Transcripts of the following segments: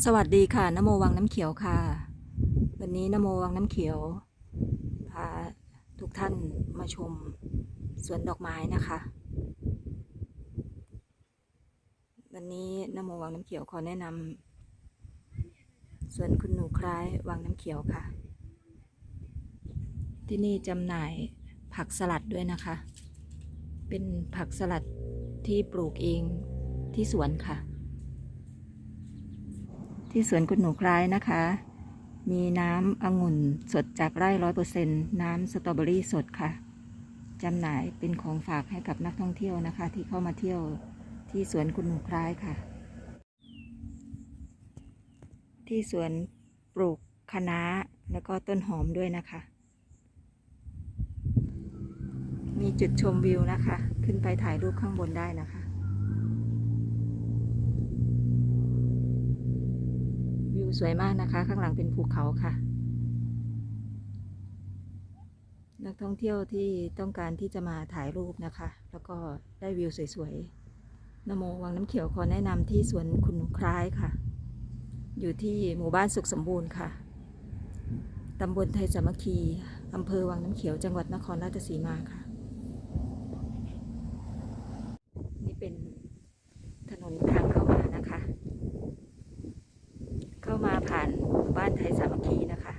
สวัสดีค่ะนโมวังน้ำเขียวค่ะ วันนี้นโมวังน้ำเขียว พาทุกท่านมาชมสวนดอกไม้นะคะ วันนี้นโมวังน้ำเขียวขอแนะนำสวนคุณหนูคล้ายวังน้ำเขียวค่ะ ที่นี่จำหน่ายผักสลัดด้วยนะคะ เป็นผักสลัดที่ปลูกเองที่สวนค่ะ ที่สวนคุณหนูคล้ายนะคะ มีน้ำองุ่นสดจากไร่ร้อยเปอร์เซ็นต์น้ำสตรอเบอรี่สดค่ะจำหน่ายเป็นของฝากให้กับนักท่องเที่ยวนะคะ ที่เข้ามาเที่ยวที่สวนคุณหนูคล้ายค่ะ ที่สวนปลูกคะน้าแล้วก็ต้นหอมด้วยนะคะ มีจุดชมวิวนะคะ ขึ้นไปถ่ายรูปข้างบนได้นะคะ วิว สวยมากนะคะ ข้างหลังเป็นภูเขาค่ะ นักท่องเที่ยวที่ต้องการที่จะมาถ่ายรูปนะคะ แล้วก็ได้วิวสวยๆนโมวังน้ำเขียวขอแนะนำที่สวนคุณคล้ายค่ะ อยู่ที่หมู่บ้านสุขสมบูรณ์ค่ะตำบลไทยสามัคคีอำเภอวังน้ำเขียวจังหวัดนครราชสีมาค่ะ นี่เป็นถนนทางเข้ามานะคะ เข้ามาผ่านหมู่บ้านไทยสามัคคีนะคะ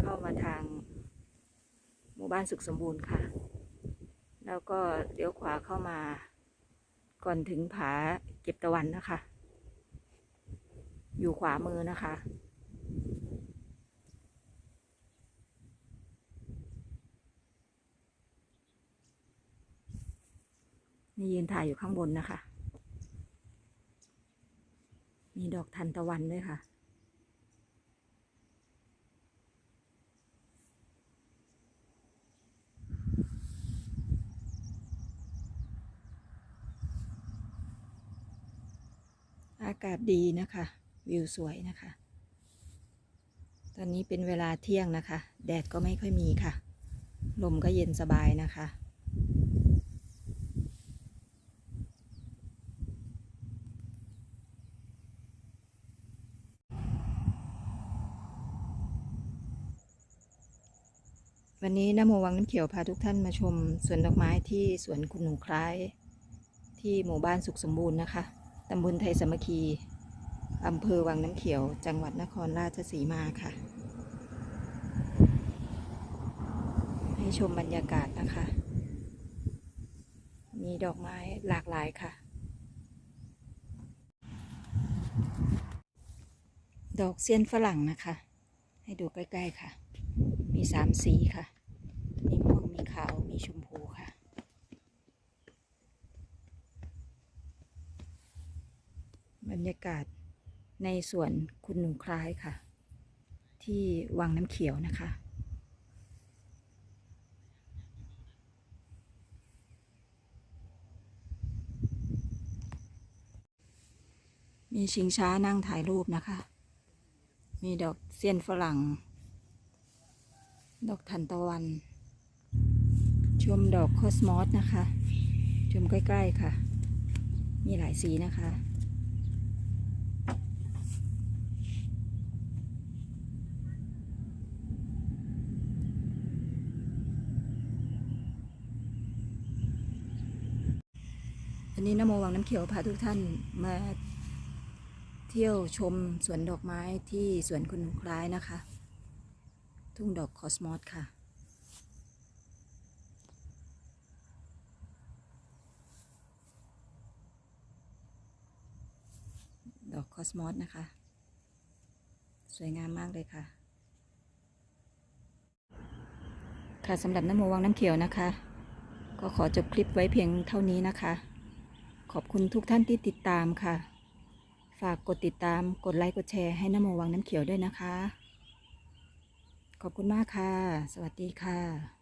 เข้ามาทางห มู่บ้านสุขสมบูรณ์ค่ะ แล้วก็เลี้ยวขวาเข้ามา ก่อนถึงผาเก็บตะวันนะคะ อยู่ขวามือนะคะ นี่ยืนถ่ายอยู่ข้างบนนะคะ มีดอกทันตะวันด้วยค่ะ อากาศดีนะคะ วิวสวยนะคะ ตอนนี้เป็นเวลาเที่ยงนะคะ แดดก็ไม่ค่อยมีค่ะ ลมก็เย็นสบายนะคะ วันนี้น้ำโมวังน้ำเขียวพาทุกท่านมาชมสวนดอกไม้ที่สวนคุณหนูคล้ายที่หมู่บ้านสุขสมบูรณ์นะคะ ตำบลไทยสมัคคีอำเภอวังน้ำเขียว จังหวัดนครราชสีมาค่ะ ให้ชมบรรยากาศนะคะ มีดอกไม้หลากหลายค่ะ ดอกเซียนฝรั่งนะคะ ให้ดูใกล้ ๆ ค่ะ มีสามสีค่ะ มีม่วงมีขาว มีชมพูค่ะ บรรยากาศในสวนคุณหนูคล้ายค่ะ ที่วังน้ำเขียวนะคะ มีชิงช้านั่งถ่ายรูปนะคะ มีดอกเซียนฝรั่ง ดอกทันตะวัน ชมดอกคอสมอสนะคะ ชมใกล้ ๆ ค่ะ มีหลายสีนะคะ อันนี้นโมวังน้ำเขียวพาทุกท่านมาเที่ยวชมสวนดอกไม้ที่สวนคุณหนูคล้ายนะคะ ทุ่งดอกคอสมอสค่ะ ดอกคอสมอสนะคะ สวยงามมากเลยค่ะ ค่ะสำหรับน้ำโมวังน้ำเขียวนะคะ ก็ขอจบคลิปไว้เพียงเท่านี้นะคะ ขอบคุณทุกท่านที่ติดตามค่ะ ฝากกดติดตาม กดไลค์ กดแชร์ให้น้ำโมวังน้ำเขียวด้วยนะคะ ขอบคุณมากค่ะ สวัสดีค่ะ